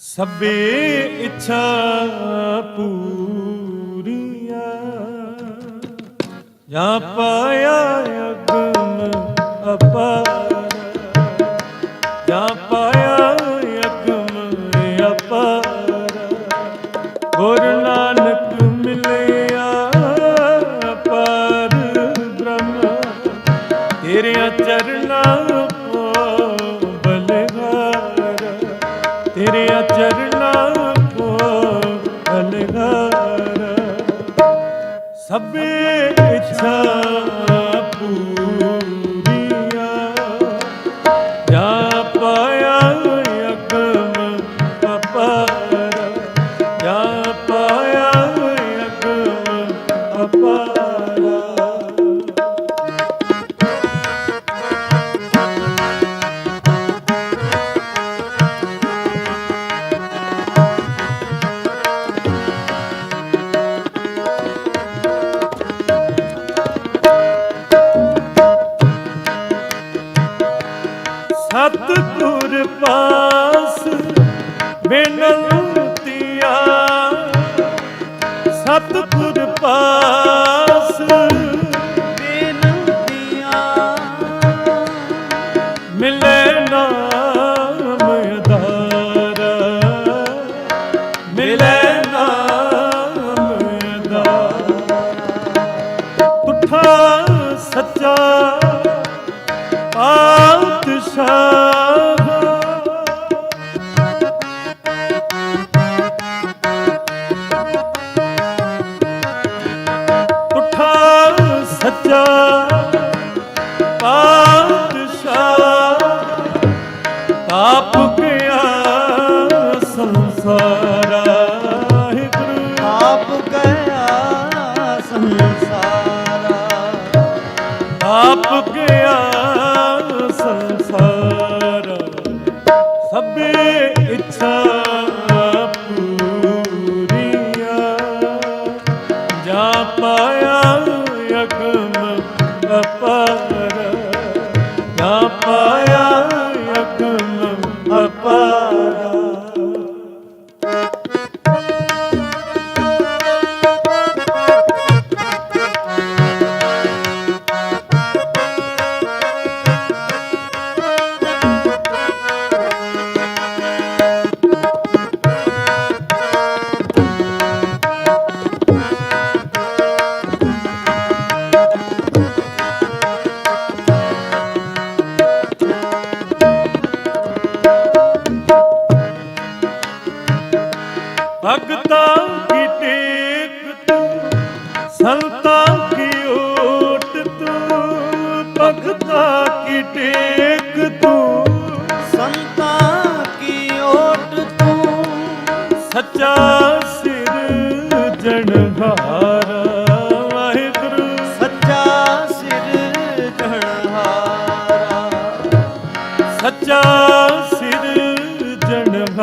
ਸਭੇ ਇੱਛਾ ਪੂਰੀਆ। ਜਾਂ ਪਾਇਆ ਅਗਮ ਅਪਾਰ।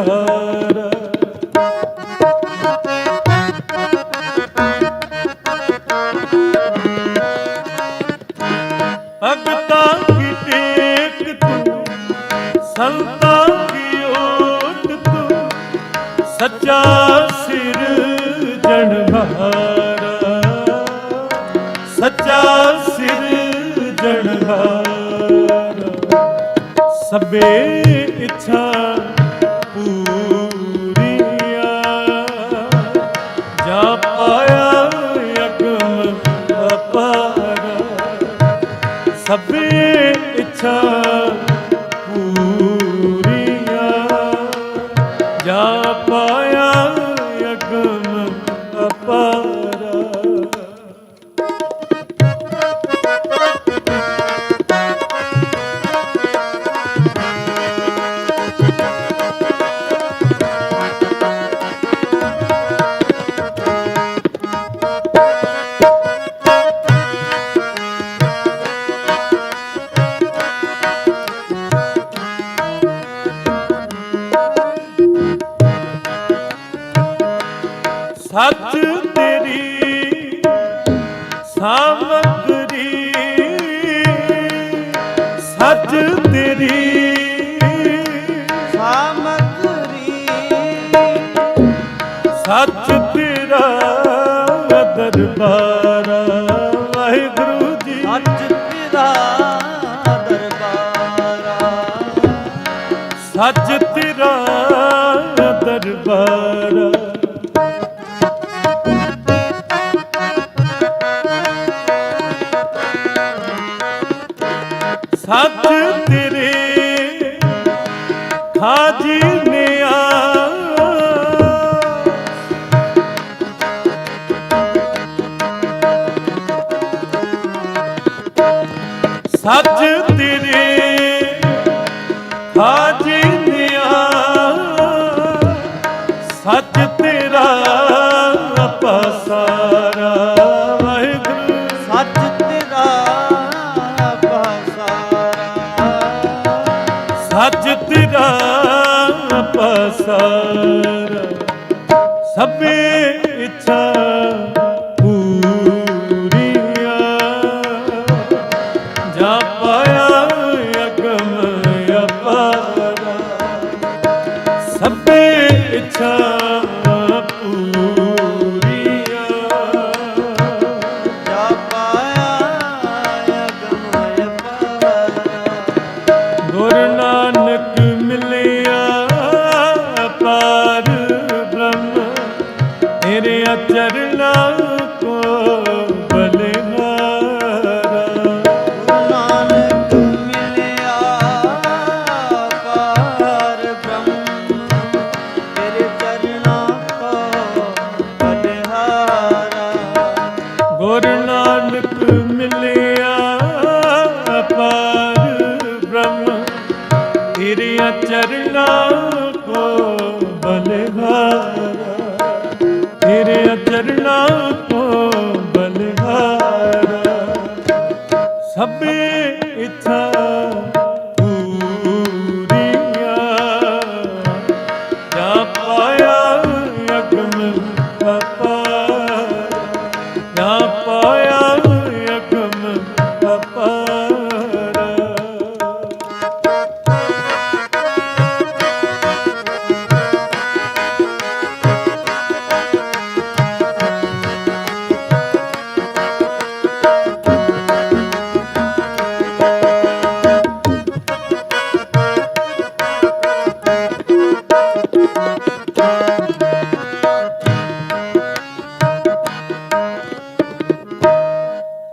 ਹਾਰਾ ਸੰਤਾ ਸੱਚਾ ਸਿਰ ਜਨਮਾਰਾ ਸੱਚਾ ਸਿਰ ਜਨਮਾਰਾ ਸਭੇ para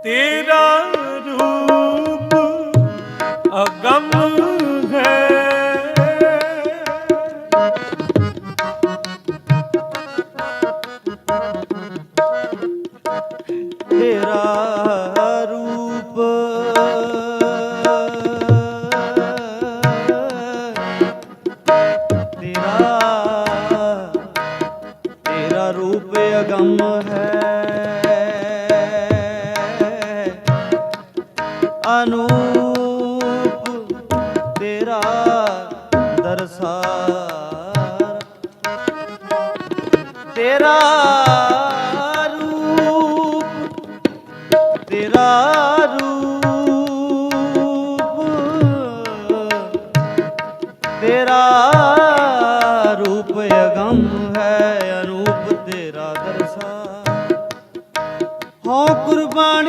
ਤੇਰਾ ਰੂਪ ਅਗੰਮ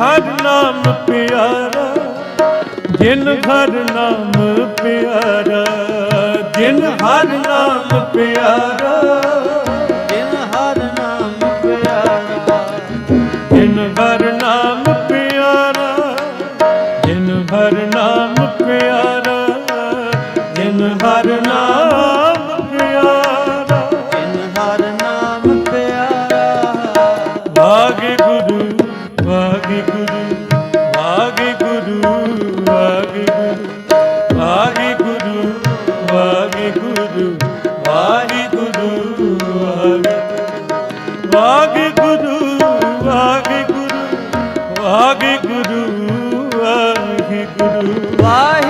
ਹਰ ਨਾਮ ਪਿਆਰਾ ਜਿਨ ਹਰ ਨਾਮ ਪਿਆਰਾ ਜਿਨ ਹਰ ਨਾਮ ਪਿਆਰਾ। ਵਾਹਿਗੁਰੂ। ਵਾਹਿ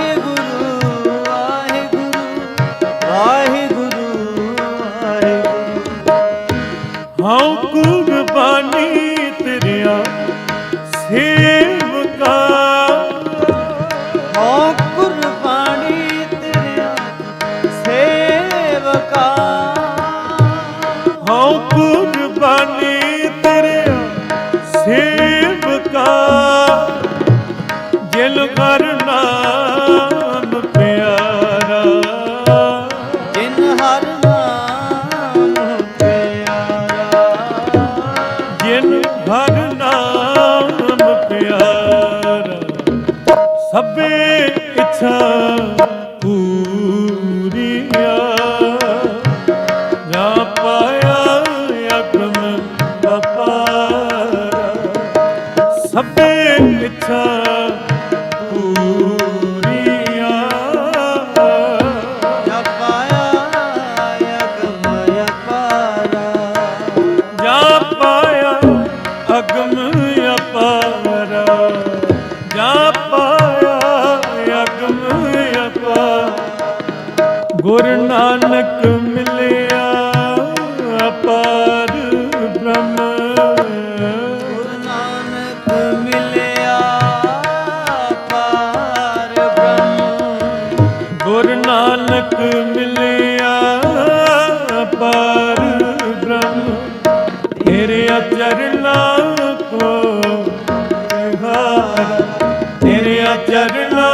ਤੇਰਾ ਚਰਨਾ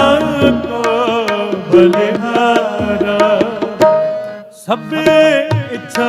ਕੋ ਬਲਿਹਾਰਾ। ਸਭੇ ਇੱਛਾ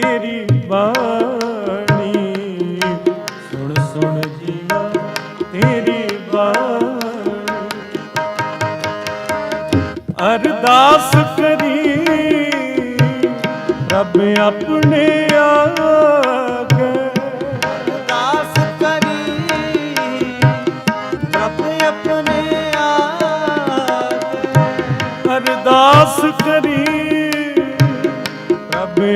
ਤੇਰੀ ਬਾਣੀ। ਸੁਣ ਸੁਣ ਜੀਵਾ ਤੇਰੀ ਬਾਣੀ। ਅਰਦਾਸ ਕਰੀ ਰੱਬ ਆਪਣੇ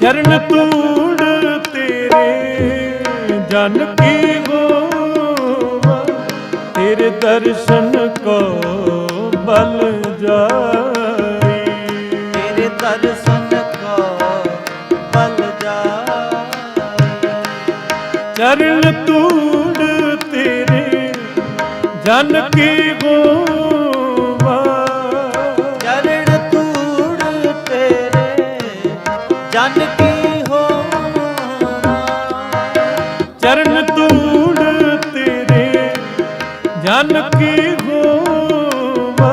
ਚਰਨ ਧੂੜ ਤੇਰੇ ਜਨ ਕੀ ਹੋਵਾ? ਤੇਰੇ ਦਰਸ਼ਨ ਕੋ ਬਲ ਜਾ ਤੇਰੇ ਦਰਸ਼ਨ ਕੋ ਬਲ ਜਾਈ। ਚਰਨ ਧੂੜ ਤੇਰੇ ਜਨ ਕੀ ਹੋਵਾ? ਨਕੀ ਹੋਵਾ,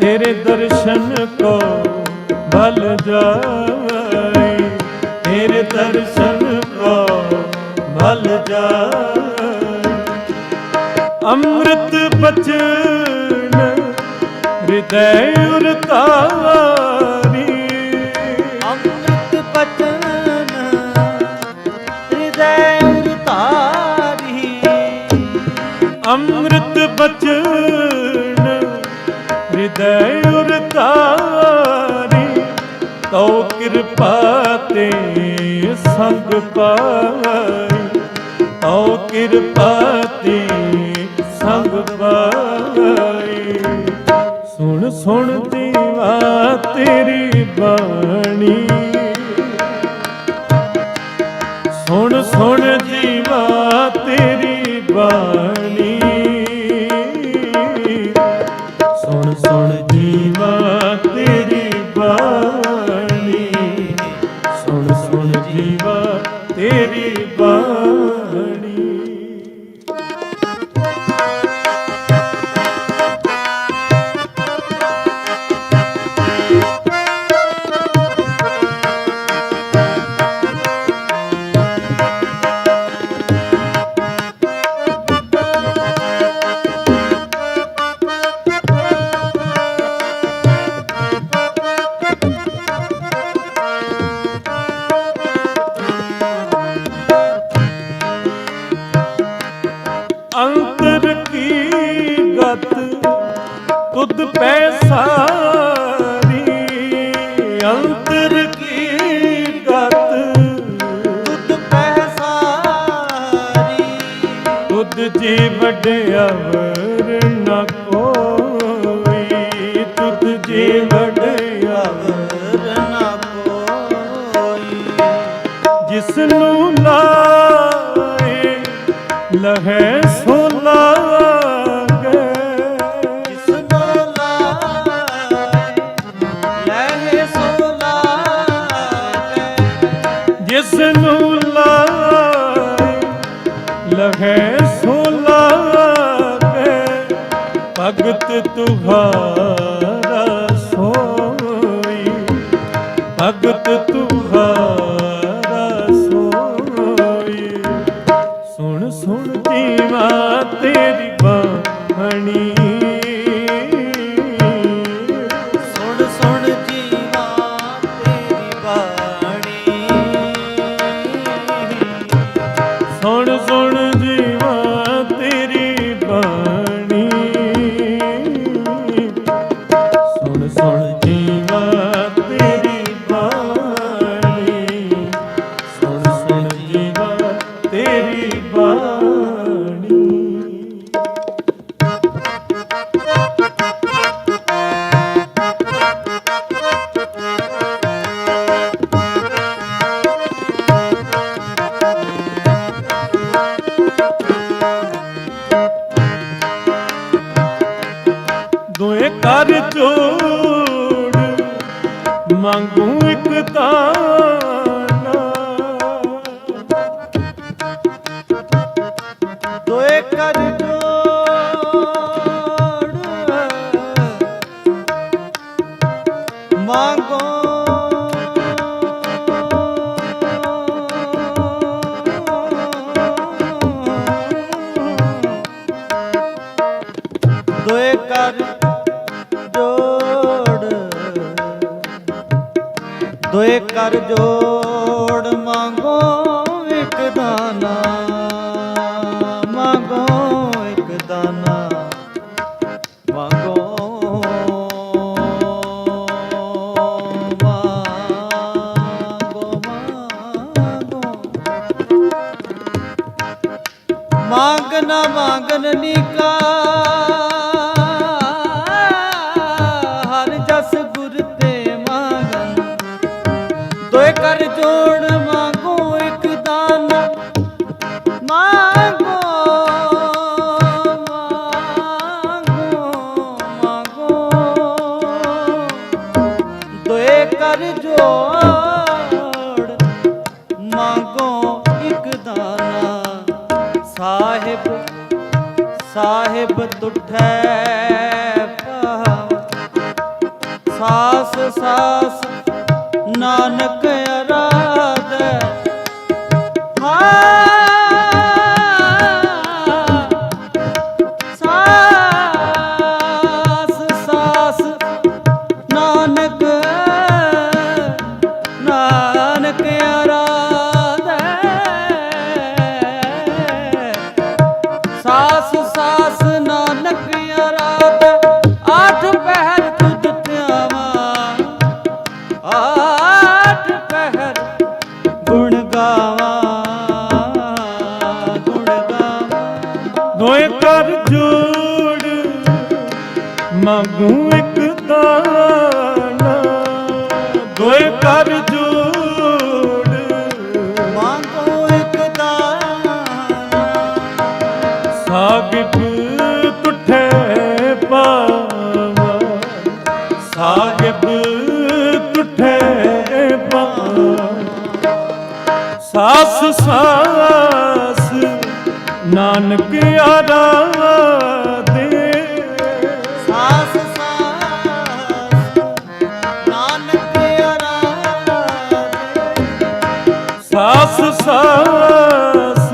ਤੇਰੇ ਦਰਸ਼ਨ ਕੋ ਭਲ ਜਾਵੇ ਤੇਰੇ ਦਰਸ਼ਨ ਕੋ ਭਲ ਜਾਵੇ ਅੰਮ੍ਰਿਤ ਬਚਨ, ਹਿਰਦੈ ਉਰਤਾ ਬਚਨ, ਹਿਰਦੈ ਉਰਤਾਰੀ, ਤਉ ਕਿਰਪਾ ਤੇ ਸੰਗ ਪਾਈ। ਤਉ ਕਿਰਪਾ ਤੇ ਸੰਗ ਪਾਈ। ਸੁਣ ਸੁਣ ਦੀਵਾ ਤੇਰੀ ਬਾਣੀ। ਤੁਧ ਜੀ ਵਡਿਆਵਰ ਨਾ ਕੋਈ ਤੁਧ ਜੀ ਵਡਿਆਵਰ ਨਾ ਕੋਈ ਜਿਸ ਨੂੰ ਲਾਏ ਲਹੇ ਦੋਏ ਕਰ ਸਾਸ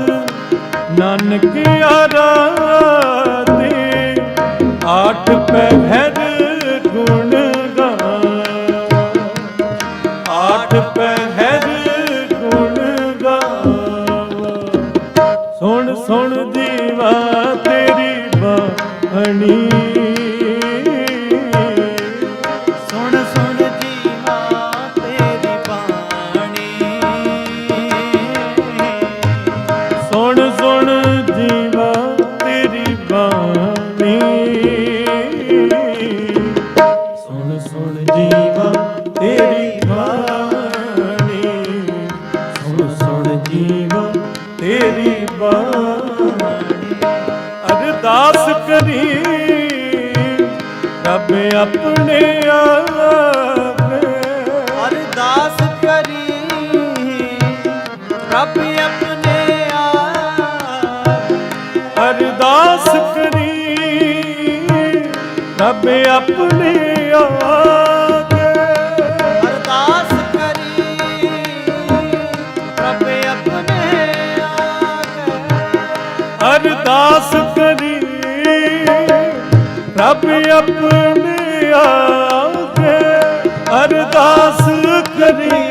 ਨਾਨਕ ਅਰਦਾਸ ਕਰੀ। ਰੱਬ ਆਪਣੇ ਆਪੇ ਕਰੀ। ਰੱਬ ਆਪਣੇ ਆਪ। ਅਰਦਾਸ ਕਰੀ। ਰੱਬ ਆਪਣੇ ਆਪਣੇ ਆਗੇ ਅਰਦਾਸ ਕਰੀ